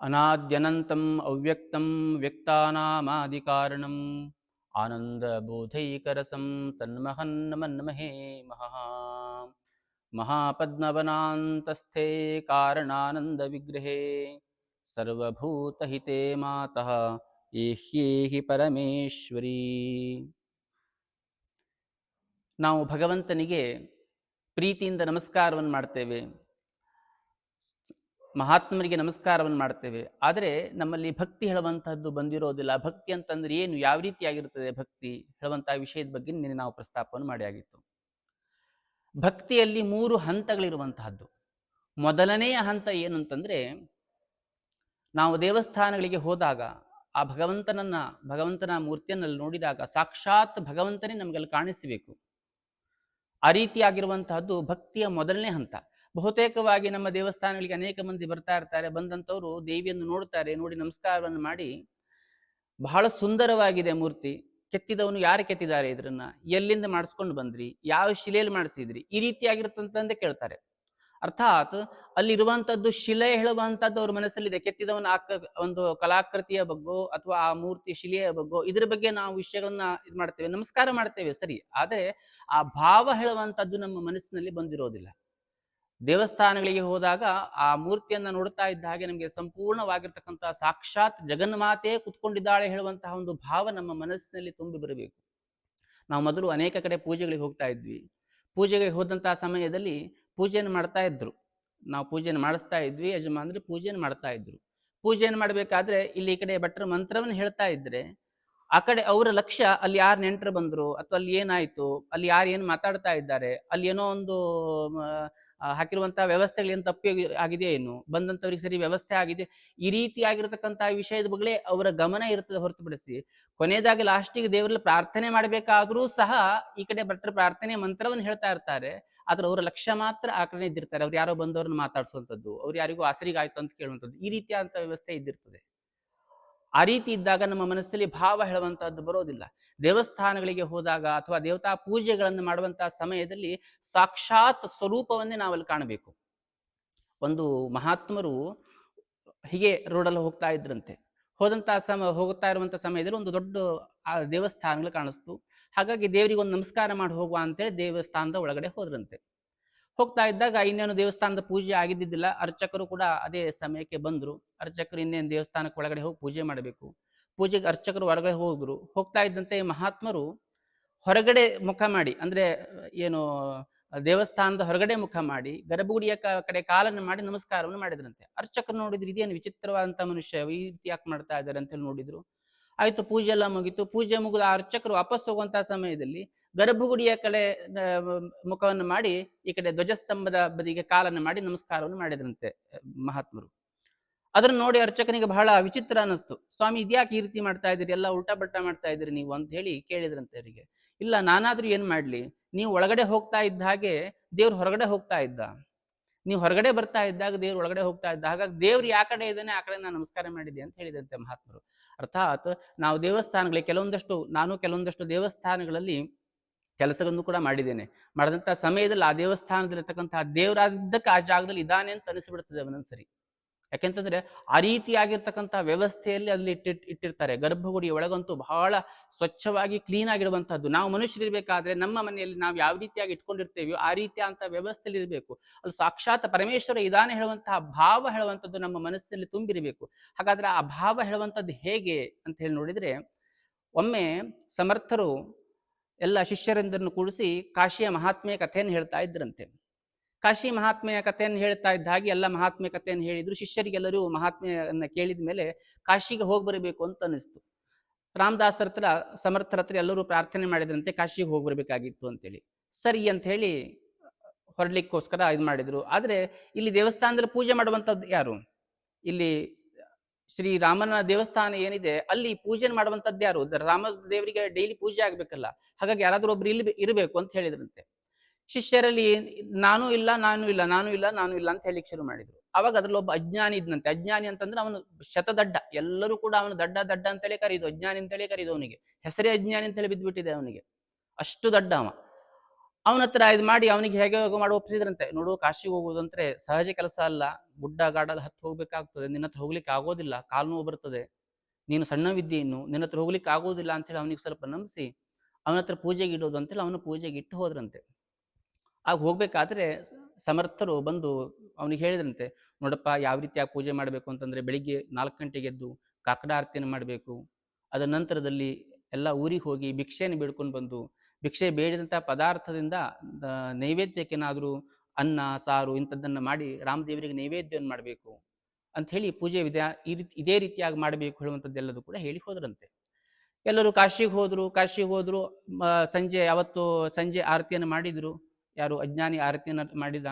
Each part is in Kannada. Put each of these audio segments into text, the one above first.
ಅನಾದ್ಯನಂತಂ ಅವ್ಯಕ್ತಂ ವ್ಯಕ್ತಾನಾಮಾದಿಕಾರಣಂ ಆನಂದಬೋಧೈಕರಸಂ ತನ್ಮಹನ್ನಮನ್ಮಹೇ ಮಹಃ ಮಹಾಪದ್ಮವನಾಂತಸ್ಥೆ ಕಾರಣಾನಂದವಿಗ್ರಹೇ ಸರ್ವಭೂತಹಿತೆ ಮಾತಃ ಏಹ್ಯೇಹಿ ಪರಮೇಶ್ವರಿ ನಾವು ಭಗವಂತನಿಗೆ ಪ್ರೀತಿಯಿಂದ ನಮಸ್ಕಾರವನ್ನು ಮಾಡ್ತೇವೆ. ಮಹಾತ್ಮರಿಗೆ ನಮಸ್ಕಾರವನ್ನು ಮಾಡ್ತೇವೆ. ಆದರೆ ನಮ್ಮಲ್ಲಿ ಭಕ್ತಿ ಹೇಳುವಂತಹದ್ದು ಬಂದಿರೋದಿಲ್ಲ. ಭಕ್ತಿ ಅಂತಂದ್ರೆ ಏನು? ಯಾವ ರೀತಿಯಾಗಿರುತ್ತದೆ ಭಕ್ತಿ? ಹೇಳುವಂತಹ ವಿಷಯದ ಬಗ್ಗೆ ನಿನ್ನೆ ನಾವು ಪ್ರಸ್ತಾಪವನ್ನು ಮಾಡಿ ಆಗಿತ್ತು. ಭಕ್ತಿಯಲ್ಲಿ ಮೂರು ಹಂತಗಳಿರುವಂತಹದ್ದು. ಮೊದಲನೆಯ ಹಂತ ಏನು ಅಂತಂದ್ರೆ, ನಾವು ದೇವಸ್ಥಾನಗಳಿಗೆ ಹೋದಾಗ, ಆ ಭಗವಂತನನ್ನ, ಭಗವಂತನ ಮೂರ್ತಿಯನ್ನಲ್ಲಿ ನೋಡಿದಾಗ ಸಾಕ್ಷಾತ್ ಭಗವಂತನೇ ನಮಗಲ್ಲಿ ಕಾಣಿಸಬೇಕು. ಆ ರೀತಿಯಾಗಿರುವಂತಹದ್ದು ಭಕ್ತಿಯ ಮೊದಲನೇ ಹಂತ. ಬಹುತೇಕವಾಗಿ ನಮ್ಮ ದೇವಸ್ಥಾನಗಳಿಗೆ ಅನೇಕ ಮಂದಿ ಬರ್ತಾ ಇರ್ತಾರೆ. ಬಂದಂಥವ್ರು ದೇವಿಯನ್ನು ನೋಡ್ತಾರೆ, ನೋಡಿ ನಮಸ್ಕಾರವನ್ನು ಮಾಡಿ. ಬಹಳ ಸುಂದರವಾಗಿದೆ ಮೂರ್ತಿ. ಕೆತ್ತಿದವನು ಯಾರು ಕೆತ್ತಿದ್ದಾರೆ ಇದನ್ನ ಎಲ್ಲಿಂದ ಮಾಡಿಸ್ಕೊಂಡು ಬಂದ್ರಿ? ಯಾವ ಶಿಲೆಯಲ್ಲಿ ಮಾಡಿಸಿದ್ರಿ? ಈ ರೀತಿಯಾಗಿರುತ್ತಂತಂದೇ ಕೇಳ್ತಾರೆ. ಅರ್ಥಾತ್ ಅಲ್ಲಿರುವಂತದ್ದು ಶಿಲೆ ಹೇಳುವಂತದ್ದು ಅವ್ರ ಮನಸ್ಸಲ್ಲಿದೆ. ಕೆತ್ತಿದವನ ಆ ಒಂದು ಕಲಾಕೃತಿಯ ಬಗ್ಗೋ ಅಥವಾ ಆ ಮೂರ್ತಿ ಶಿಲೆಯ ಬಗ್ಗೋ ಇದ್ರ ಬಗ್ಗೆ ನಾವು ವಿಷಯಗಳನ್ನ ಇದು ಮಾಡ್ತೇವೆ, ನಮಸ್ಕಾರ ಮಾಡ್ತೇವೆ ಸರಿ. ಆದರೆ ಆ ಭಾವ ಹೇಳುವಂತದ್ದು ನಮ್ಮ ಮನಸ್ಸಿನಲ್ಲಿ ಬಂದಿರೋದಿಲ್ಲ. ದೇವಸ್ಥಾನಗಳಿಗೆ ಹೋದಾಗ ಆ ಮೂರ್ತಿಯನ್ನ ನೋಡ್ತಾ ಇದ್ದ ಹಾಗೆ ನಮಗೆ ಸಂಪೂರ್ಣವಾಗಿರ್ತಕ್ಕಂಥ ಸಾಕ್ಷಾತ್ ಜಗನ್ಮಾತೆ ಕುತ್ಕೊಂಡಿದ್ದಾಳೆ ಹೇಳುವಂತಹ ಒಂದು ಭಾವ ನಮ್ಮ ಮನಸ್ಸಿನಲ್ಲಿ ತುಂಬಿ ಬರಬೇಕು. ನಾವು ಮೊದಲು ಅನೇಕ ಕಡೆ ಪೂಜೆಗಳಿಗೆ ಹೋಗ್ತಾ ಇದ್ವಿ. ಪೂಜೆಗೆ ಹೋದಂತಹ ಸಮಯದಲ್ಲಿ ಪೂಜೆಯನ್ನು ಮಾಡ್ತಾ ಇದ್ರು. ನಾವು ಪೂಜೆಯನ್ನು ಮಾಡಿಸ್ತಾ ಇದ್ವಿ, ಯಜಮಾನ್ರಿ ಪೂಜೆಯನ್ನು ಮಾಡ್ತಾ ಇದ್ರು. ಪೂಜೆಯನ್ನು ಮಾಡಬೇಕಾದ್ರೆ ಇಲ್ಲಿ ಈ ಕಡೆ ಭಟ್ರ ಮಂತ್ರವನ್ನು ಹೇಳ್ತಾ ಇದ್ರೆ ಆ ಕಡೆ ಅವರ ಲಕ್ಷ್ಯ ಅಲ್ಲಿ ಯಾರು ನೆಂಟರು ಬಂದ್ರು ಅಥವಾ ಅಲ್ಲಿ ಏನಾಯ್ತು, ಅಲ್ಲಿ ಯಾರು ಏನು ಮಾತಾಡ್ತಾ ಇದ್ದಾರೆ, ಅಲ್ಲಿ ಏನೋ ಒಂದು ಹಾಕಿರುವಂತಹ ವ್ಯವಸ್ಥೆಗಳು ಏನು ತಪ್ಪಿ ಆಗಿದೆ ಏನು? ಬಂದಂತವ್ರಿಗೆ ಸರಿ ವ್ಯವಸ್ಥೆ ಆಗಿದೆ. ಈ ರೀತಿಯಾಗಿರ್ತಕ್ಕಂತಹ ವಿಷಯದ ಬಗ್ಗೆ ಅವರ ಗಮನ ಇರ್ತದೆ ಹೊರತುಪಡಿಸಿ ಕೊನೆಯದಾಗಿ ಲಾಸ್ಟಿಗೆ ದೇವರಲ್ಲಿ ಪ್ರಾರ್ಥನೆ ಮಾಡಬೇಕಾದ್ರೂ ಸಹ ಈ ಕಡೆ ಭಟ್ರ ಪ್ರಾರ್ಥನೆ ಮಂತ್ರವನ್ನು ಹೇಳ್ತಾ ಇರ್ತಾರೆ. ಆದ್ರೆ ಅವರ ಲಕ್ಷ್ಯ ಮಾತ್ರ ಆ ಕಡೆ ಇದ್ದಿರ್ತಾರೆ. ಅವ್ರು ಯಾರೋ ಬಂದವ್ರನ್ನ ಮಾತಾಡ್ಸುವಂಥದ್ದು, ಅವ್ರು ಯಾರಿಗೂ ಆಸರಿಗಾಯ್ತು ಅಂತ ಕೇಳುವಂಥದ್ದು, ಈ ರೀತಿಯಾದಂಥ ವ್ಯವಸ್ಥೆ ಇದ್ದಿರ್ತದೆ. ಆ ರೀತಿ ಇದ್ದಾಗ ನಮ್ಮ ಮನಸ್ಸಲ್ಲಿ ಭಾವ ಹೇಳುವಂತಹದ್ದು ಬರೋದಿಲ್ಲ. ದೇವಸ್ಥಾನಗಳಿಗೆ ಹೋದಾಗ ಅಥವಾ ದೇವತಾ ಪೂಜೆಗಳನ್ನು ಮಾಡುವಂತಹ ಸಮಯದಲ್ಲಿ ಸಾಕ್ಷಾತ್ ಸ್ವರೂಪವನ್ನೇ ನಾವಲ್ಲಿ ಕಾಣಬೇಕು. ಒಂದು ಮಹಾತ್ಮರು ಹೀಗೆ ರೋಡಲ್ಲಿ ಹೋಗ್ತಾ ಇದ್ರಂತೆ. ಹೋದಂತಹ ಸಮ, ಹೋಗ್ತಾ ಇರುವಂತ ಸಮಯದಲ್ಲಿ ಒಂದು ದೊಡ್ಡ ದೇವಸ್ಥಾನಗಳು ಕಾಣಿಸ್ತು. ಹಾಗಾಗಿ ದೇವರಿಗೆ ಒಂದು ನಮಸ್ಕಾರ ಮಾಡಿ ಹೋಗುವ ಅಂತೇಳಿ ದೇವಸ್ಥಾನದ ಒಳಗಡೆ ಹೋದ್ರಂತೆ. ಹೋಗ್ತಾ ಇದ್ದಾಗ ಇನ್ನೇನು ದೇವಸ್ಥಾನದ ಪೂಜೆ ಆಗಿದ್ದಿದ್ದಿಲ್ಲ. ಅರ್ಚಕರು ಕೂಡ ಅದೇ ಸಮಯಕ್ಕೆ ಬಂದ್ರು. ಅರ್ಚಕರು ಇನ್ನೇನು ದೇವಸ್ಥಾನಕ್ಕೆ ಒಳಗಡೆ ಹೋಗಿ ಪೂಜೆ ಮಾಡಬೇಕು. ಪೂಜೆಗೆ ಅರ್ಚಕರು ಹೊರಗಡೆ ಹೋಗ್ರು ಹೋಗ್ತಾ ಇದ್ದಂತೆ ಮಹಾತ್ಮರು ಹೊರಗಡೆ ಮುಖ ಮಾಡಿ, ಅಂದ್ರೆ ಏನು ದೇವಸ್ಥಾನದ ಹೊರಗಡೆ ಮುಖ ಮಾಡಿ, ಗರ್ಭಗುಡಿಯ ಕಡೆ ಕಾಲನ್ನು ಮಾಡಿ ನಮಸ್ಕಾರವನ್ನು ಮಾಡಿದ್ರಂತೆ. ಅರ್ಚಕರು ನೋಡಿದ್ರು, ಇದೇನು ವಿಚಿತ್ರವಾದಂತ ಮನುಷ್ಯ, ಈ ರೀತಿ ಯಾಕೆ ಮಾಡ್ತಾ ಇದ್ದಾರೆ ಅಂತ ಹೇಳಿ ನೋಡಿದ್ರು. ಆಯ್ತು ಪೂಜೆ ಎಲ್ಲ ಮುಗಿತು. ಪೂಜೆ ಮುಗಿದ ಆ ಅರ್ಚಕರು ವಾಪಸ್ ಹೋಗುವಂತಹ ಸಮಯದಲ್ಲಿ ಗರ್ಭಗುಡಿಯ ಕಡೆ ಮುಖವನ್ನು ಮಾಡಿ ಈ ಕಡೆ ಧ್ವಜಸ್ತಂಭದ ಬದಿಗೆ ಕಾಲನ್ನು ಮಾಡಿ ನಮಸ್ಕಾರವನ್ನು ಮಾಡಿದ್ರಂತೆ ಮಹಾತ್ಮರು. ಅದನ್ನು ನೋಡಿ ಅರ್ಚಕನಿಗೆ ಬಹಳ ವಿಚಿತ್ರ ಅನ್ನಿಸ್ತು. ಸ್ವಾಮಿ ಇದ್ಯಾಕೆ ಈ ರೀತಿ ಮಾಡ್ತಾ ಇದ್ದೀರಿ? ಎಲ್ಲ ಉಲ್ಟಾ ಬಟ್ಟ ಮಾಡ್ತಾ ಇದ್ದೀರಿ ನೀವು ಅಂತ ಹೇಳಿ ಕೇಳಿದ್ರಂತೆ ಅವರಿಗೆ. ಇಲ್ಲ, ನಾನಾದ್ರೂ ಏನ್ ಮಾಡ್ಲಿ? ನೀವು ಒಳಗಡೆ ಹೋಗ್ತಾ ಇದ್ದ ಹಾಗೆ ದೇವ್ರು ಹೊರಗಡೆ ಹೋಗ್ತಾ ಇದ್ದ. ನೀವು ಹೊರಗಡೆ ಬರ್ತಾ ಇದ್ದಾಗ ದೇವ್ರು ಒಳಗಡೆ ಹೋಗ್ತಾ ಇದ್ದ. ಹಾಗಾಗಿ ದೇವ್ರು ಯಾ ಕಡೆ ಇದ್ದಾನೆ, ಆ ಕಡೆ ನಾನು ನಮಸ್ಕಾರ ಮಾಡಿದೆ ಅಂತ ಹೇಳಿದಂತೆ ಮಹಾತ್ಮರು. ಅರ್ಥಾತ್ ನಾವು ದೇವಸ್ಥಾನಗಳಿಗೆ ಕೆಲವೊಂದಷ್ಟು, ನಾನು ಕೆಲವೊಂದಷ್ಟು ದೇವಸ್ಥಾನಗಳಲ್ಲಿ ಕೆಲಸಗಳನ್ನು ಕೂಡ ಮಾಡಿದ್ದೇನೆ. ಮಾಡಿದಂತಹ ಸಮಯದಲ್ಲಿ ಆ ದೇವಸ್ಥಾನದಲ್ಲಿರ್ತಕ್ಕಂತಹ ದೇವರಾದಿದ್ದಕ್ಕೆ ಆ ಜಾಗದಲ್ಲಿ ಇದ್ದಾನೆ ಅಂತ ಅನಿಸ್ಬಿಡ್ತದೆ ಒಂದೊಂದ್ಸರಿ ಯಾಕೆಂತಂದ್ರೆ ಆ ರೀತಿಯಾಗಿರ್ತಕ್ಕಂಥ ವ್ಯವಸ್ಥೆಯಲ್ಲಿ ಅಲ್ಲಿ ಇಟ್ಟಿಟ್, ಇಟ್ಟಿರ್ತಾರೆ. ಗರ್ಭಗುಡಿ ಒಳಗಂತೂ ಬಹಳ ಸ್ವಚ್ಛವಾಗಿ ಕ್ಲೀನ್ ಆಗಿರುವಂತಹದ್ದು. ನಾವು ಮನುಷ್ಯರಿರ್ಬೇಕಾದ್ರೆ ನಮ್ಮ ಮನೆಯಲ್ಲಿ ನಾವು ಯಾವ ರೀತಿಯಾಗಿ ಇಟ್ಕೊಂಡಿರ್ತೇವೆಯೋ ಆ ರೀತಿಯಾದಂಥ ವ್ಯವಸ್ಥೆಯಲ್ಲಿ ಇರಬೇಕು. ಅಲ್ಲಿ ಸಾಕ್ಷಾತ್ ಪರಮೇಶ್ವರ ಇದಾನೆ ಹೇಳುವಂತಹ ಭಾವ ಹೇಳುವಂಥದ್ದು ನಮ್ಮ ಮನಸ್ಸಿನಲ್ಲಿ ತುಂಬಿರಬೇಕು. ಹಾಗಾದ್ರೆ ಆ ಭಾವ ಹೇಳುವಂಥದ್ದು ಹೇಗೆ ಅಂತ ಹೇಳಿ ನೋಡಿದ್ರೆ, ಒಮ್ಮೆ ಸಮರ್ಥರು ಎಲ್ಲ ಶಿಷ್ಯರೆಂದರನ್ನು ಕೂಡಿಸಿ ಕಾಶಿಯ ಮಹಾತ್ಮೆಯ ಕಥೆಯನ್ನು ಹೇಳ್ತಾ ಇದ್ರಂತೆ. ಕಾಶಿ ಮಹಾತ್ಮೆಯ ಕಥೆಯನ್ನು ಹೇಳ್ತಾ ಇದ್ದ ಹಾಗೆ ಎಲ್ಲ ಮಹಾತ್ಮೆಯ ಕಥೆಯನ್ನು ಹೇಳಿದ್ರು. ಶಿಷ್ಯರಿಗೆಲ್ಲರೂ ಮಹಾತ್ಮೆಯನ್ನ ಕೇಳಿದ ಮೇಲೆ ಕಾಶಿಗೆ ಹೋಗಿ ಬರಬೇಕು ಅಂತ ಅನ್ನಿಸ್ತು. ರಾಮದಾಸರ ಹತ್ರ, ಸಮರ್ಥರ ಹತ್ರ ಎಲ್ಲರೂ ಪ್ರಾರ್ಥನೆ ಮಾಡಿದ್ರಂತೆ, ಕಾಶಿಗೆ ಹೋಗಿ ಬರಬೇಕಾಗಿತ್ತು ಅಂತೇಳಿ. ಸರಿ ಅಂತ ಹೇಳಿ ಹೊರಡ್ಲಿಕ್ಕೋಸ್ಕರ ಇದು ಮಾಡಿದ್ರು. ಆದ್ರೆ ಇಲ್ಲಿ ದೇವಸ್ಥಾನದಲ್ಲಿ ಪೂಜೆ ಮಾಡುವಂಥದ್ದು ಯಾರು? ಇಲ್ಲಿ ಶ್ರೀ ರಾಮನ ದೇವಸ್ಥಾನ ಏನಿದೆ, ಅಲ್ಲಿ ಪೂಜೆ ಮಾಡುವಂಥದ್ದು ಯಾರು? ರಾಮ ದೇವರಿಗೆ ಡೈಲಿ ಪೂಜೆ ಆಗ್ಬೇಕಲ್ಲ. ಹಾಗಾಗಿ ಯಾರಾದ್ರೂ ಒಬ್ರು ಇಲ್ಲಿ ಇರಬೇಕು ಅಂತ ಹೇಳಿದ್ರಂತೆ. ಶಿಷ್ಯರಲ್ಲಿ ನಾನು ಇಲ್ಲ ನಾನು ಇಲ್ಲ ನಾನು ಇಲ್ಲ ನಾನು ಇಲ್ಲ ಅಂತ ಹೇಳಿಕ್ ಶುರು ಮಾಡಿದ್ರು. ಅವಾಗ ಅದ್ರಲ್ಲಿ ಒಬ್ಬ ಅಜ್ಞಾನಿ ಇದ್ನಂತೆ. ಅಜ್ಞಾನಿ ಅಂತಂದ್ರೆ ಅವನು ಶತದಡ್ಡ. ಎಲ್ಲರೂ ಕೂಡ ಅವನು ದಡ್ಡ ದಡ್ಡ ಅಂತೇಳಿ ಕರೀದು, ಅಜ್ಞಾನಿ ಅಂತೇಳಿ ಕರೀದು ಅವನಿಗೆ. ಹೆಸರೇ ಅಜ್ಞಾನಿ ಅಂತೇಳಿ ಬಿದ್ದ್ಬಿಟ್ಟಿದೆ ಅವನಿಗೆ. ಅಷ್ಟು ದಡ್ಡ ಅವ. ಅವನ ಹತ್ರ ಇದು ಮಾಡಿ ಅವನಿಗೆ ಹೇಗೆ ಮಾಡಿ ಒಪ್ಪಿಸಿದ್ರಂತೆ ನೋಡು, ಕಾಶಿಗೆ ಹೋಗುದಂದ್ರೆ ಸಹಜ ಕೆಲಸ ಅಲ್ಲ. ಗುಡ್ಡ ಗಾಡಲ್ಲಿ ಹತ್ತು ಹೋಗ್ಬೇಕಾಗ್ತದೆ. ನಿನ್ನ ಹತ್ರ ಹೋಗ್ಲಿಕ್ಕೆ ಆಗೋದಿಲ್ಲ. ಕಾಲು ನೋವು ಬರ್ತದೆ. ನೀನು ಸಣ್ಣವಿದ್ದಿ ಇನ್ನು. ನಿನ್ನ ಹತ್ರ ಹೋಗ್ಲಿಕ್ಕೆ ಆಗೋದಿಲ್ಲ ಅಂತೇಳಿ ಅವನಿಗೆ ಸ್ವಲ್ಪ ನಂಬಿಸಿ ಅವನ ಹತ್ರ ಪೂಜೆಗೆ ಇಡೋದು ಅಂತೇಳಿ ಅವನು ಪೂಜೆಗೆ ಇಟ್ಟು ಹೋದ್ರಂತೆ. ಆಗ ಹೋಗ್ಬೇಕಾದ್ರೆ ಸಮರ್ಥರು ಬಂದು ಅವನಿಗೆ ಹೇಳಿದ್ರಂತೆ, ನೋಡಪ್ಪ, ಯಾವ ರೀತಿಯಾಗಿ ಪೂಜೆ ಮಾಡಬೇಕು ಅಂತಂದ್ರೆ ಬೆಳಿಗ್ಗೆ ನಾಲ್ಕು ಗಂಟೆಗೆ ಎದ್ದು ಕಾಕಡ ಆರತಿಯನ್ನು ಮಾಡಬೇಕು. ಅದರ ನಂತರದಲ್ಲಿ ಎಲ್ಲ ಊರಿಗೆ ಹೋಗಿ ಭಿಕ್ಷೆಯನ್ನು ಬೇಡ್ಕೊಂಡು ಬಂದು, ಭಿಕ್ಷೆ ಬೇಡಿದಂಥ ಪದಾರ್ಥದಿಂದ ನೈವೇದ್ಯಕ್ಕೇನಾದರೂ ಅನ್ನ, ಸಾರು ಇಂಥದ್ದನ್ನು ಮಾಡಿ ರಾಮದೇವರಿಗೆ ನೈವೇದ್ಯವನ್ನು ಮಾಡಬೇಕು. ಅಂತ ಹೇಳಿ ಪೂಜೆ ವಿಧ ಇದೇ ರೀತಿಯಾಗಿ ಮಾಡಬೇಕು ಹೇಳುವಂಥದ್ದೆಲ್ಲದೂ ಕೂಡ ಹೇಳಿ ಹೋದ್ರಂತೆ. ಎಲ್ಲರೂ ಕಾಶಿಗೆ ಹೋದ್ರು ಕಾಶಿಗೆ ಹೋದ್ರು ಸಂಜೆ, ಅವತ್ತು ಸಂಜೆ ಆರತಿಯನ್ನು ಮಾಡಿದ್ರು. ಯಾರು ಅಜ್ಞಾನಿ ಆರತಿಯನ್ನು ಮಾಡಿದ.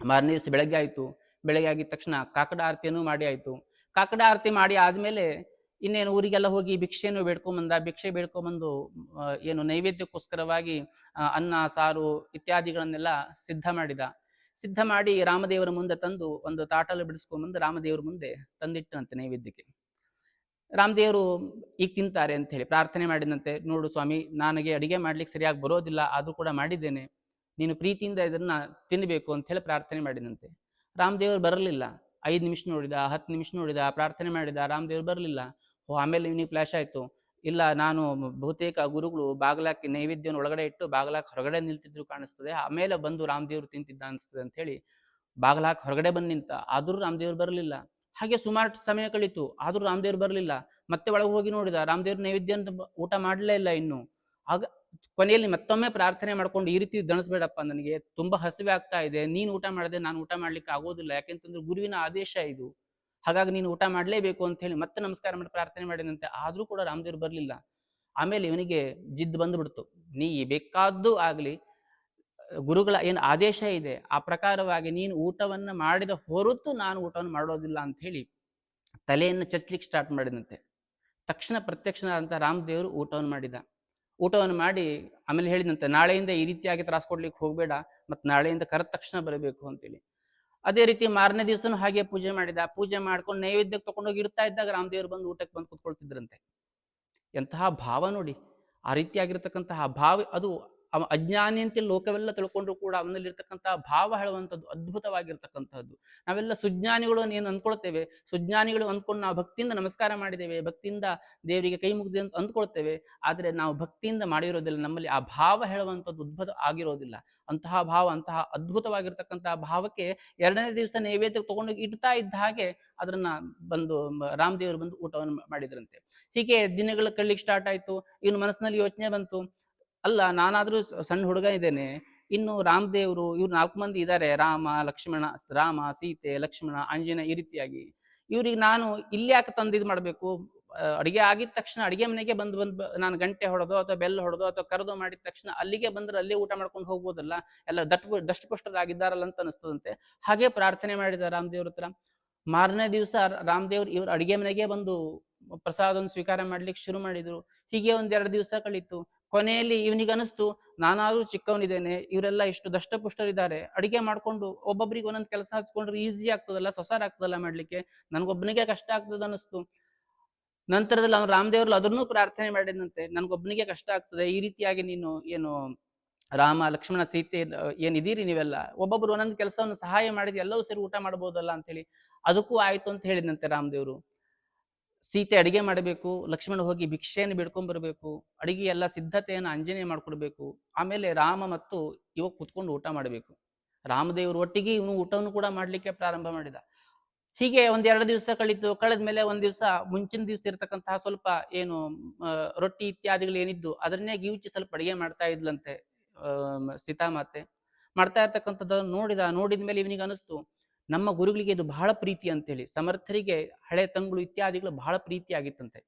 ಮಾರನೇ ದಿವಸ ಬೆಳಗ್ಗೆ ಆಯಿತು. ಬೆಳಗ್ಗೆ ಆಗಿದ ತಕ್ಷಣ ಕಾಕಡ ಆರತಿಯನ್ನು ಮಾಡಿ ಆಯಿತು. ಕಾಕಡ ಆರತಿ ಮಾಡಿ ಆದಮೇಲೆ ಇನ್ನೇನು ಊರಿಗೆಲ್ಲ ಹೋಗಿ ಭಿಕ್ಷೆಯನ್ನು ಬೇಡ್ಕೊಂಬಂದ, ಭಿಕ್ಷೆ ಬೇಡ್ಕೊಂಬಂದು ಏನು ನೈವೇದ್ಯಕ್ಕೋಸ್ಕರವಾಗಿ ಅನ್ನ, ಸಾರು ಇತ್ಯಾದಿಗಳನ್ನೆಲ್ಲ ಸಿದ್ಧ ಮಾಡಿದ. ಸಿದ್ಧ ಮಾಡಿ ರಾಮದೇವರ ಮುಂದೆ ತಂದು ಒಂದು ತಾಟಲ್ಲಿ ಬಿಡಿಸ್ಕೊಂಬಂದು ರಾಮದೇವರ ಮುಂದೆ ತಂದಿಟ್ಟನಂತೆ ನೈವೇದ್ಯಕ್ಕೆ. ರಾಮದೇವರು ಈಗ ತಿಂತಾರೆ ಅಂತ ಹೇಳಿ ಪ್ರಾರ್ಥನೆ ಮಾಡಿದಂತೆ, ನೋಡು ಸ್ವಾಮಿ, ನನಗೆ ಅಡಿಗೆ ಮಾಡ್ಲಿಕ್ಕೆ ಸರಿಯಾಗಿ ಬರೋದಿಲ್ಲ, ಆದರೂ ಕೂಡ ಮಾಡಿದ್ದೇನೆ. ನೀನು ಪ್ರೀತಿಯಿಂದ ಇದನ್ನ ತಿನ್ನಬೇಕು ಅಂತ ಹೇಳಿ ಪ್ರಾರ್ಥನೆ ಮಾಡಿದಂತೆ. ರಾಮದೇವರು ಬರಲಿಲ್ಲ. ಐದು ನಿಮಿಷ ನೋಡಿದ, ಹತ್ತು ನಿಮಿಷ ನೋಡಿದ, ಪ್ರಾರ್ಥನೆ ಮಾಡಿದ, ರಾಮದೇವರು ಬರಲಿಲ್ಲ. ಓ, ಆಮೇಲೆ ಇವನಿಗೆ ಫ್ಲಾಶ್ ಆಯ್ತು. ಇಲ್ಲ, ನಾನು ಬಹುತೇಕ ಗುರುಗಳು ಬಾಗ್ಲಾಕಿ ನೈವೇದ್ಯವನ್ನು ಒಳಗಡೆ ಇಟ್ಟು ಬಾಗ್ಲಾಕ್ ಹೊರಗಡೆ ನಿಲ್ತಿದ್ರು ಕಾಣಿಸ್ತದೆ. ಆಮೇಲೆ ಬಂದು ರಾಮದೇವರು ತಿಂತಿದ್ದ ಅನಿಸ್ತದೆ ಅಂತ ಹೇಳಿ ಬಾಗ್ಲಾಕ್ ಹೊರಗಡೆ ಬಂದು ನಿಂತ, ಆದರೂ ರಾಮದೇವರು ಬರಲಿಲ್ಲ. ಹಾಗೆ ಸುಮಾರು ಸಮಯ ಕಳೀತು, ಆದರೂ ರಾಮದೇವ್ರು ಬರಲಿಲ್ಲ. ಮತ್ತೆ ಒಳಗೆ ಹೋಗಿ ನೋಡಿದ, ರಾಮದೇವ್ರ ನೈವೇದ್ಯ ಅಂತ ಊಟ ಮಾಡಲೇ ಇಲ್ಲ ಇನ್ನು. ಆಗ ಕೊನೆಯಲ್ಲಿ ಮತ್ತೊಮ್ಮೆ ಪ್ರಾರ್ಥನೆ ಮಾಡ್ಕೊಂಡು ಈ ರೀತಿ ದಣಿಸ್ಬೇಡಪ್ಪ, ನನಗೆ ತುಂಬಾ ಹಸಿವೆ ಆಗ್ತಾ ಇದೆ, ನೀನು ಊಟ ಮಾಡದೆ, ನಾನು ಊಟ ಮಾಡ್ಲಿಕ್ಕೆ ಆಗೋದಿಲ್ಲ, ಯಾಕೆಂತಂದ್ರೆ ಗುರುವಿನ ಆದೇಶ ಇದು. ಹಾಗಾಗಿ ನೀನು ಊಟ ಮಾಡ್ಲೇಬೇಕು ಅಂತ ಹೇಳಿ ಮತ್ತೆ ನಮಸ್ಕಾರ ಮಾಡಿ ಪ್ರಾರ್ಥನೆ ಮಾಡಿದಂತೆ ಆದ್ರೂ ಕೂಡ ರಾಮದೇವ್ರು ಬರಲಿಲ್ಲ. ಆಮೇಲೆ ಇವನಿಗೆ ಜಿದ್ದು ಬಂದ್ಬಿಡ್ತು. ನೀ ಬೇಕಾದ್ದು ಆಗ್ಲಿ, ಗುರುಗಳ ಏನು ಆದೇಶ ಇದೆ, ಆ ಪ್ರಕಾರವಾಗಿ ನೀನು ಊಟವನ್ನ ಮಾಡಿದ ಹೊರತು ನಾನು ಊಟವನ್ನು ಮಾಡೋದಿಲ್ಲ ಅಂತ ಹೇಳಿ ತಲೆಯನ್ನು ಚಚ್ಲಿಕ್ಕೆ ಸ್ಟಾರ್ಟ್ ಮಾಡಿದಂತೆ. ತಕ್ಷಣ ಪ್ರತ್ಯಕ್ಷನಾದಂಥ ರಾಮದೇವರು ಊಟವನ್ನು ಮಾಡಿದ. ಊಟವನ್ನು ಮಾಡಿ ಆಮೇಲೆ ಹೇಳಿದಂತೆ, ನಾಳೆಯಿಂದ ಈ ರೀತಿಯಾಗಿ ತ್ರಾಸ ಕೊಡ್ಲಿಕ್ಕೆ ಹೋಗಬೇಡ, ಮತ್ತು ನಾಳೆಯಿಂದ ಕರೆದ ತಕ್ಷಣ ಬರಬೇಕು ಅಂತೇಳಿ. ಅದೇ ರೀತಿ ಮಾರನೇ ದಿವಸನೂ ಹಾಗೆ ಪೂಜೆ ಮಾಡಿದ, ಪೂಜೆ ಮಾಡ್ಕೊಂಡು ನೈವೇದ್ಯಕ್ಕೆ ತಗೊಂಡೋಗಿ ಇರ್ತಾ ಇದ್ದಾಗ ರಾಮದೇವರು ಬಂದು ಊಟಕ್ಕೆ ಬಂದು ಕೂತ್ಕೊಳ್ತಿದ್ರಂತೆ. ಎಂತಹ ಭಾವ ನೋಡಿ, ಆ ರೀತಿಯಾಗಿರ್ತಕ್ಕಂತಹ ಭಾವ, ಅದು ಅವ ಅಜ್ಞಾನಿ ಅಂತ ಲೋಕವೆಲ್ಲ ತಿಳ್ಕೊಂಡ್ರು ಕೂಡ ಅವನಲ್ಲಿರ್ತಕ್ಕಂತಹ ಭಾವ ಹೇಳುವಂಥದ್ದು ಅದ್ಭುತವಾಗಿರ್ತಕ್ಕಂಥದ್ದು. ನಾವೆಲ್ಲ ಸುಜ್ಞಾನಿಗಳು ಏನು ಅಂದ್ಕೊಳ್ತೇವೆ. ಸುಜ್ಞಾನಿಗಳು ಅಂದ್ಕೊಂಡು ನಾವು ಭಕ್ತಿಯಿಂದ ನಮಸ್ಕಾರ ಮಾಡಿದ್ದೇವೆ, ಭಕ್ತಿಯಿಂದ ದೇವರಿಗೆ ಕೈ ಮುಗಿದೆ ಅಂತ ಅಂದ್ಕೊಳ್ತೇವೆ. ಆದರೆ ನಾವು ಭಕ್ತಿಯಿಂದ ಮಾಡಿರೋದಿಲ್ಲ. ನಮ್ಮಲ್ಲಿ ಆ ಭಾವ ಹೇಳುವಂಥದ್ದು ಉದ್ಭುತ ಆಗಿರೋದಿಲ್ಲ. ಅಂತಹ ಭಾವ, ಅಂತಹ ಅದ್ಭುತವಾಗಿರ್ತಕ್ಕಂತಹ ಭಾವಕ್ಕೆ ಎರಡನೇ ದಿವಸ ನೈವೇದ್ಯ ತಗೊಂಡು ಇಡ್ತಾ ಇದ್ದ ಹಾಗೆ ಅದನ್ನ ಬಂದು ರಾಮದೇವರು ಬಂದು ಊಟವನ್ನು ಮಾಡಿದ್ರಂತೆ. ಹೀಗೆ ದಿನಗಳ ಕಳ್ಲಿಕ್ಕೆ ಸ್ಟಾರ್ಟ್ ಆಯ್ತು. ಇನ್ನು ಮನಸ್ಸಿನಲ್ಲಿ ಯೋಚನೆ ಬಂತು. ಅಲ್ಲ, ನಾನಾದ್ರೂ ಸಣ್ಣ ಹುಡುಗ ಇದ್ದೇನೆ. ಇನ್ನು ರಾಮದೇವರು ಇವ್ರು ನಾಲ್ಕು ಮಂದಿ ಇದ್ದಾರೆ ರಾಮ, ಲಕ್ಷ್ಮಣ ರಾಮ, ಸೀತೆ, ಲಕ್ಷ್ಮಣ, ಆಂಜನೇಯ ಈ ರೀತಿಯಾಗಿ. ಇವ್ರಿಗೆ ನಾನು ಇಲ್ಲಿ ಯಾಕೆ ತಂದು ಇದು ಮಾಡಬೇಕು? ಅಡಿಗೆ ಆಗಿದ ತಕ್ಷಣ ಅಡಿಗೆ ಮನೆಗೆ ಬಂದು ಬಂದು ನಾನು ಗಂಟೆ ಹೊಡೆದು ಅಥವಾ ಬೆಲ್ಲ ಹೊಡೆದು ಅಥವಾ ಕರೆದು ಮಾಡಿದ ತಕ್ಷಣ ಅಲ್ಲಿಗೆ ಬಂದ್ರೆ ಅಲ್ಲೇ ಊಟ ಮಾಡ್ಕೊಂಡು ಹೋಗ್ಬೋದಲ್ಲ? ಎಲ್ಲ ದಟ್ ದಷ್ಟಪುಷ್ಟರಾಗಿದ್ದಾರಲ್ಲ ಅಂತ ಅನಿಸ್ತದಂತೆ ಹಾಗೆ ಪ್ರಾರ್ಥನೆ ಮಾಡಿದ ರಾಮದೇವ್ರ ಹತ್ರ. ಮಾರನೇ ದಿವಸ ರಾಮದೇವ್ರು ಇವ್ರ ಅಡಿಗೆ ಮನೆಗೆ ಬಂದು ಪ್ರಸಾದವನ್ನು ಸ್ವೀಕಾರ ಮಾಡ್ಲಿಕ್ಕೆ ಶುರು ಮಾಡಿದ್ರು. ಹೀಗೆ ಒಂದೆರಡು ದಿವಸ ಕಳೀತು. ಕೊನೆಯಲ್ಲಿ ಇವನಿಗೆ ಅನಿಸ್ತು, ನಾನಾದ್ರೂ ಚಿಕ್ಕವನಿದ್ದೇನೆ, ಇವರೆಲ್ಲ ಇಷ್ಟು ದಷ್ಟಪುಷ್ಟರಿದ್ದಾರೆ. ಅಡಿಗೆ ಮಾಡ್ಕೊಂಡು ಒಬ್ಬೊಬ್ರಿಗೆ ಒಂದೊಂದು ಕೆಲಸ ಹಚ್ಕೊಂಡ್ರೆ ಈಸಿ ಆಗ್ತದಲ್ಲ, ಸೊಸಾರ ಆಗ್ತದಲ್ಲ ಮಾಡ್ಲಿಕ್ಕೆ? ನನ್ಗೊಬ್ಬನಿಗೆ ಕಷ್ಟ ಆಗ್ತದ ಅನಿಸ್ತು ನಂತರದಲ್ಲಿ ಅವ್ನು ರಾಮದೇವ್ರಲ್ಲಿ ಅದನ್ನೂ ಪ್ರಾರ್ಥನೆ ಮಾಡಿದಂತೆ ನನ್ಗೊಬ್ಬನಿಗೆ ಕಷ್ಟ ಆಗ್ತದೆ, ಈ ರೀತಿಯಾಗಿ ನೀನು ಏನು ರಾಮ, ಲಕ್ಷ್ಮಣ, ಸೀತೆ, ಏನಿದ್ದೀರಿ ನೀವೆಲ್ಲ? ಒಬ್ಬೊಬ್ರು ಒಂದೊಂದು ಕೆಲಸವನ್ನು ಸಹಾಯ ಮಾಡಿದ ಎಲ್ಲವೂ ಸೇರಿ ಊಟ ಮಾಡ್ಬೋದಲ್ಲ? ಅಂತ ಹೇಳಿ ಅದಕ್ಕೂ ಆಯ್ತು ಅಂತ ಹೇಳಿದಂತೆ ರಾಮದೇವರು. ಸೀತೆ ಅಡಿಗೆ ಮಾಡಬೇಕು, ಲಕ್ಷ್ಮಣ ಹೋಗಿ ಭಿಕ್ಷೆಯನ್ನು ಬಿಡ್ಕೊಂಡ್ ಬರಬೇಕು ಅಡಿಗೆ ಎಲ್ಲ ಸಿದ್ಧತೆಯನ್ನು ಅಂಜನೆ ಮಾಡ್ಕೊಡ್ಬೇಕು, ಆಮೇಲೆ ರಾಮ ಮತ್ತು ಇವ ಕುತ್ಕೊಂಡು ಊಟ ಮಾಡಬೇಕು. ರಾಮದೇವರು ಒಟ್ಟಿಗೆ ಇವನು ಊಟವನ್ನು ಕೂಡ ಮಾಡ್ಲಿಕ್ಕೆ ಪ್ರಾರಂಭ ಮಾಡಿದ. ಹೀಗೆ ಒಂದೆರಡು ದಿವಸ ಕಳೀತು, ಕಳೆದ ಮೇಲೆ ಒಂದ್ ದಿವಸ ಮುಂಚಿನ ದಿವಸ ಇರತಕ್ಕಂತಹ ಸ್ವಲ್ಪ ಏನು ರೊಟ್ಟಿ ಇತ್ಯಾದಿಗಳು ಏನಿದ್ದು ಅದನ್ನೇ ಗೀವುಚಿ ಸ್ವಲ್ಪ ಅಡಿಗೆ ಮಾಡ್ತಾ ಇದ್ಲಂತೆ ಅಹ್ ಸೀತಾಮಾತೆ. ಮಾಡ್ತಾ ಇರ್ತಕ್ಕಂಥದ್ದನ್ನು ನೋಡಿದ ನೋಡಿದ ಮೇಲೆ ಇವನಿಗೆ ಅನಿಸ್ತು ನಮ್ಮ ಗುರುಗಳಿಗೆ ಇದು ಬಹಳ ಪ್ರೀತಿ ಅಂತೇಳಿ, ಸಮರ್ಥರಿಗೆ ಹಳೆ ತಂಗುಳು ಇತ್ಯಾದಿಗಳು ಬಹಳ ಪ್ರೀತಿ ಆಗಿತ್ತಂತೆ.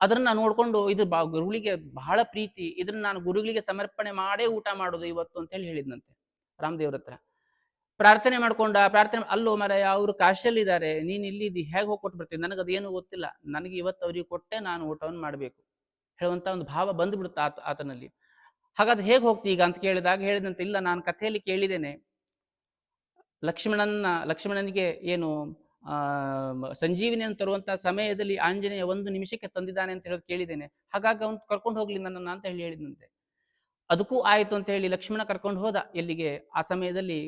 ಅದನ್ನ ನೋಡ್ಕೊಂಡು ಇದು ಬಾ ಗುರುಗಳಿಗೆ ಬಹಳ ಪ್ರೀತಿ, ಇದನ್ನ ನಾನು ಗುರುಗಳಿಗೆ ಸಮರ್ಪಣೆ ಮಾಡೇ ಊಟ ಮಾಡೋದು ಇವತ್ತು ಅಂತ ಹೇಳಿ ಹೇಳಿದ್ನಂತೆ ರಾಮದೇವ್ರ ಹತ್ರ. ಪ್ರಾರ್ಥನೆ ಮಾಡ್ಕೊಂಡ, ಪ್ರಾರ್ಥನೆ ಅಲ್ಲೋ ಮರ ಅವರು ಕಾಶಿಯಲ್ಲಿದ್ದಾರೆ ನೀನ್ ಇಲ್ಲಿದ್ದಿ ಹೇಗೆ ಹೋಗಿ ಕೊಟ್ಟು ಬರ್ತೀನಿ ನನಗೆ ಅದೇನು ಗೊತ್ತಿಲ್ಲ, ನನಗೆ ಇವತ್ತು ಅವ್ರಿಗೆ ಕೊಟ್ಟೆ ನಾನು ಊಟವನ್ನು ಮಾಡಬೇಕು ಹೇಳುವಂತ ಒಂದು ಭಾವ ಬಂದ್ಬಿಡುತ್ತೆ ಆತ, ಆತನಲ್ಲಿ. ಹಾಗಾದ್ರೆ ಹೇಗೆ ಹೋಗ್ತಿ ಈಗ ಅಂತ ಕೇಳಿದಾಗ ಹೇಳಿದಂತೆ ಇಲ್ಲ ನಾನು ಕಥೆಯಲ್ಲಿ ಕೇಳಿದ್ದೇನೆ ಲಕ್ಷ್ಮಣನ ಲಕ್ಷ್ಮಣನಿಗೆ ಏನು ಸಂಜೀವಿನಿಯನ್ನು ತರುವಂತಹ ಸಮಯದಲ್ಲಿ ಆಂಜನೇಯ ಒಂದು ನಿಮಿಷಕ್ಕೆ ತಂದಿದ್ದಾನೆ ಅಂತ ಹೇಳೋದು ಕೇಳಿದ್ದೇನೆ. ಹಾಗಾಗಿ ಅವನು ಕರ್ಕೊಂಡು ಹೋಗ್ಲಿ ನನ್ನನ್ನು ಅಂತ ಹೇಳಿ ಹೇಳಿದಂತೆ. ಅದಕ್ಕೂ ಆಯಿತು ಅಂತ ಹೇಳಿ ಲಕ್ಷ್ಮಣ ಕರ್ಕೊಂಡು ಹೋದ. ಎಲ್ಲಿಗೆ? ಆ ಸಮಯದಲ್ಲಿ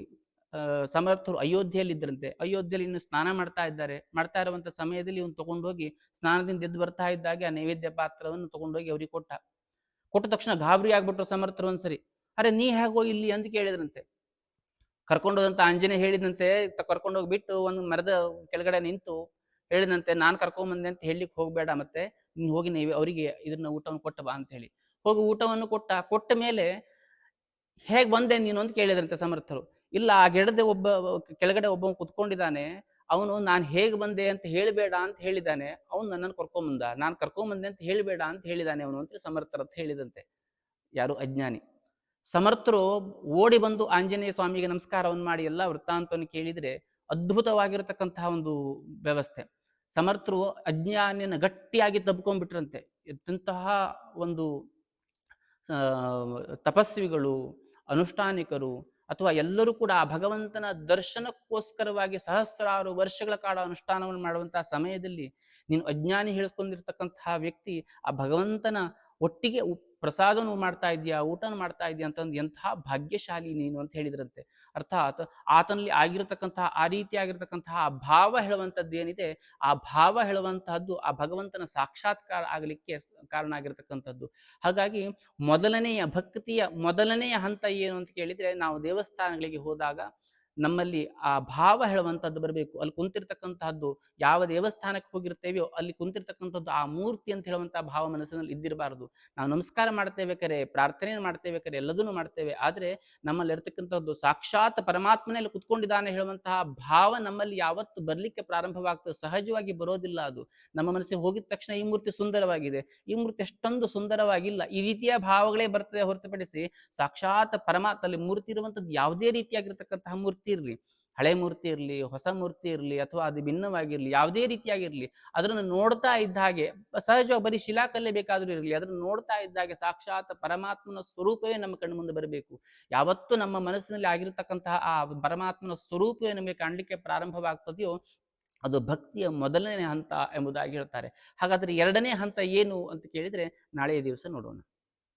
ಸಮರ್ಥರು ಅಯೋಧ್ಯೆಯಲ್ಲಿದ್ದರಂತೆ. ಅಯೋಧ್ಯೆಯಲ್ಲಿ ಇನ್ನು ಸ್ನಾನ ಮಾಡ್ತಾ ಇದ್ದಾರೆ. ಮಾಡ್ತಾ ಇರುವಂತ ಸಮಯದಲ್ಲಿ ಇವನು ತಗೊಂಡೋಗಿ ಸ್ನಾನದಿಂದ ಎದ್ದು ಬರ್ತಾ ಇದ್ದಾಗೆ ಆ ನೈವೇದ್ಯ ಪಾತ್ರವನ್ನು ತಗೊಂಡೋಗಿ ಅವ್ರಿಗೆ ಕೊಟ್ಟ. ಕೊಟ್ಟ ತಕ್ಷಣ ಗಾಬರಿ ಆಗ್ಬಿಟ್ರು ಸಮರ್ಥರು ಒಂದ್ಸರಿ. ಅರೆ, ನೀ ಹೇಗೋ ಇಲ್ಲಿ? ಅಂತ ಕೇಳಿದ್ರಂತೆ. ಕರ್ಕೊಂಡೋದಂತ ಆಂಜನೇಯ ಹೇಳಿದಂತೆ ಕರ್ಕೊಂಡೋಗಿ ಬಿಟ್ಟು ಒಂದು ಮರದ ಕೆಳಗಡೆ ನಿಂತು ಹೇಳಿದಂತೆ, ನಾನು ಕರ್ಕೊಂಬಂದೆ ಅಂತ ಹೇಳಲಿಕ್ಕೆ ಹೋಗ್ಬೇಡ ಮತ್ತೆ, ನೀನು ಹೋಗಿ ನೀವು ಅವರಿಗೆ ಇದನ್ನ ಊಟವನ್ನು ಕೊಟ್ಟ ಬಾ ಅಂತ ಹೇಳಿ. ಹೋಗಿ ಊಟವನ್ನು ಕೊಟ್ಟ ಕೊಟ್ಟ ಮೇಲೆ ಹೇಗೆ ಬಂದೆ ನೀನು ಅಂತ ಕೇಳಿದ್ರಂತೆ ಸಮರ್ಥರು. ಇಲ್ಲ, ಆ ಗಿಡದ ಒಬ್ಬ, ಕೆಳಗಡೆ ಒಬ್ಬ ಕುತ್ಕೊಂಡಿದ್ದಾನೆ, ಅವನು ನಾನು ಹೇಗೆ ಬಂದೆ ಅಂತ ಹೇಳಬೇಡ ಅಂತ ಹೇಳಿದ್ದಾನೆ, ಅವನು ನನ್ನನ್ನು ಕರ್ಕೊಂಬಂದ ನಾನು ಕರ್ಕೊಂಬಂದೆ ಅಂತ ಹೇಳಬೇಡ ಅಂತ ಹೇಳಿದ್ದಾನೆ ಅವನು ಅಂತ ಸಮರ್ಥರ ಅಂತ ಹೇಳಿದಂತೆ. ಯಾರು? ಅಜ್ಞಾನಿ. ಸಮರ್ಥರು ಓಡಿ ಬಂದು ಆಂಜನೇಯ ಸ್ವಾಮಿಗೆ ನಮಸ್ಕಾರವನ್ನು ಮಾಡಿ ಎಲ್ಲ ವೃತ್ತಾಂತವನ್ನು ಕೇಳಿದರೆ ಅದ್ಭುತವಾಗಿರತಕ್ಕಂತಹ ಒಂದು ವ್ಯವಸ್ಥೆ. ಸಮರ್ಥರು ಅಜ್ಞಾನಿಯನ್ನು ಗಟ್ಟಿಯಾಗಿ ತಬ್ಕೊಂಡ್ಬಿಟ್ರಂತೆ. ಎಂತಹ ಒಂದು ತಪಸ್ವಿಗಳು, ಅನುಷ್ಠಾನಿಕರು ಅಥವಾ ಎಲ್ಲರೂ ಕೂಡ ಆ ಭಗವಂತನ ದರ್ಶನಕ್ಕೋಸ್ಕರವಾಗಿ ಸಹಸ್ರಾರು ವರ್ಷಗಳ ಕಾಲ ಅನುಷ್ಠಾನವನ್ನು ಮಾಡುವಂತಹ ಸಮಯದಲ್ಲಿ ನೀನು ಅಜ್ಞಾನಿ ಹೇಳಿಸ್ಕೊಂಡಿರ್ತಕ್ಕಂತಹ ವ್ಯಕ್ತಿ ಆ ಭಗವಂತನ ಒಟ್ಟಿಗೆ ಪ್ರಸಾದನೂ ಮಾಡ್ತಾ ಇದೀಯಾ ಊಟನ ಮಾಡ್ತಾ ಇದೆಯಾ ಅಂತಂದು ಎಂಥ ಭಾಗ್ಯಶಾಲಿ ನೀನು ಅಂತ ಹೇಳಿದ್ರಂತೆ. ಅರ್ಥಾತ್ ಆತನಲ್ಲಿ ಆಗಿರತಕ್ಕಂತಹ, ಆ ರೀತಿಯಾಗಿರ್ತಕ್ಕಂತಹ ಆ ಭಾವ ಹೇಳುವಂಥದ್ದು ಏನಿದೆ ಆ ಭಾವ ಹೇಳುವಂತಹದ್ದು ಆ ಭಗವಂತನ ಸಾಕ್ಷಾತ್ಕಾರ ಆಗಲಿಕ್ಕೆ ಕಾರಣ ಆಗಿರತಕ್ಕಂಥದ್ದು. ಹಾಗಾಗಿ ಮೊದಲನೆಯ ಭಕ್ತಿಯ ಮೊದಲನೆಯ ಹಂತ ಏನು ಅಂತ ಕೇಳಿದ್ರೆ ನಾವು ದೇವಸ್ಥಾನಗಳಿಗೆ ಹೋದಾಗ ನಮ್ಮಲ್ಲಿ ಆ ಭಾವ ಹೇಳುವಂಥದ್ದು ಬರಬೇಕು. ಅಲ್ಲಿ ಕುಂತಿರ್ತಕ್ಕಂತಹದ್ದು ಯಾವ ದೇವಸ್ಥಾನಕ್ಕೆ ಹೋಗಿರ್ತೇವೆಯೋ ಅಲ್ಲಿ ಕುಂತಿರ್ತಕ್ಕಂಥದ್ದು ಆ ಮೂರ್ತಿ ಅಂತ ಹೇಳುವಂತಹ ಭಾವ ಮನಸ್ಸಿನಲ್ಲಿ ಇದ್ದಿರಬಾರದು. ನಾವು ನಮಸ್ಕಾರ ಮಾಡ್ತೇವೆ ಕರೆ ಪ್ರಾರ್ಥನೆ ಮಾಡ್ತೇವೆ ಕರೆ, ಎಲ್ಲದನ್ನು ಮಾಡ್ತೇವೆ. ಆದರೆ ನಮ್ಮಲ್ಲಿ ಇರ್ತಕ್ಕಂಥದ್ದು ಸಾಕ್ಷಾತ್ ಪರಮಾತ್ಮನಲ್ಲಿ ಕುತ್ಕೊಂಡಿದ್ದಾನೆ ಹೇಳುವಂತಹ ಭಾವ ನಮ್ಮಲ್ಲಿ ಯಾವತ್ತು ಬರಲಿಕ್ಕೆ ಪ್ರಾರಂಭವಾಗ್ತದೆ, ಸಹಜವಾಗಿ ಬರೋದಿಲ್ಲ ಅದು. ನಮ್ಮ ಮನಸ್ಸಿಗೆ ಹೋಗಿದ ತಕ್ಷಣ ಈ ಮೂರ್ತಿ ಸುಂದರವಾಗಿದೆ. ಈ ಮೂರ್ತಿ ಎಷ್ಟೊಂದು ಸುಂದರವಾಗಿಲ್ಲ. ಈ ರೀತಿಯ ಭಾವಗಳೇ ಬರ್ತದೆ ಹೊರತುಪಡಿಸಿ ಸಾಕ್ಷಾತ್ ಪರಮಾತ್ಮ ಅಲ್ಲಿ ಮೂರ್ತಿ ಇರುವಂತದ್ದು ಯಾವುದೇ ರೀತಿಯಾಗಿರ್ತಕ್ಕಂತಹ ಮೂರ್ತಿ ಇರಲಿ, ಹಳೆ ಮೂರ್ತಿ ಇರಲಿ, ಹೊಸ ಮೂರ್ತಿ ಇರಲಿ ಅಥವಾ ಅದು ಭಿನ್ನವಾಗಿರಲಿ, ಯಾವುದೇ ರೀತಿಯಾಗಿರಲಿ, ಅದನ್ನು ನೋಡ್ತಾ ಇದ್ದ ಹಾಗೆ, ಸಹಜವಾಗಿ ಬರೀ ಶಿಲಾಕಲ್ಲೇ ಬೇಕಾದರೂ ಇರಲಿ, ಅದನ್ನು ನೋಡ್ತಾ ಇದ್ದ ಹಾಗೆ ಸಾಕ್ಷಾತ್ ಪರಮಾತ್ಮನ ಸ್ವರೂಪವೇ ನಮ್ಮ ಕಣ್ಣು ಮುಂದೆ ಬರಬೇಕು. ಯಾವತ್ತು ನಮ್ಮ ಮನಸ್ಸಿನಲ್ಲಿ ಆಗಿರತಕ್ಕಂತಹ ಆ ಪರಮಾತ್ಮನ ಸ್ವರೂಪವೇ ನಮಗೆ ಕಾಣಲಿಕ್ಕೆ ಪ್ರಾರಂಭವಾಗ್ತದೆಯೋ, ಅದು ಭಕ್ತಿಯ ಮೊದಲನೇ ಹಂತ ಎಂಬುದಾಗಿ ಹೇಳ್ತಾರೆ. ಹಾಗಾದ್ರೆ ಎರಡನೇ ಹಂತ ಏನು ಅಂತ ಕೇಳಿದ್ರೆ ನಾಳೆಯ ದಿವಸ ನೋಡೋಣ.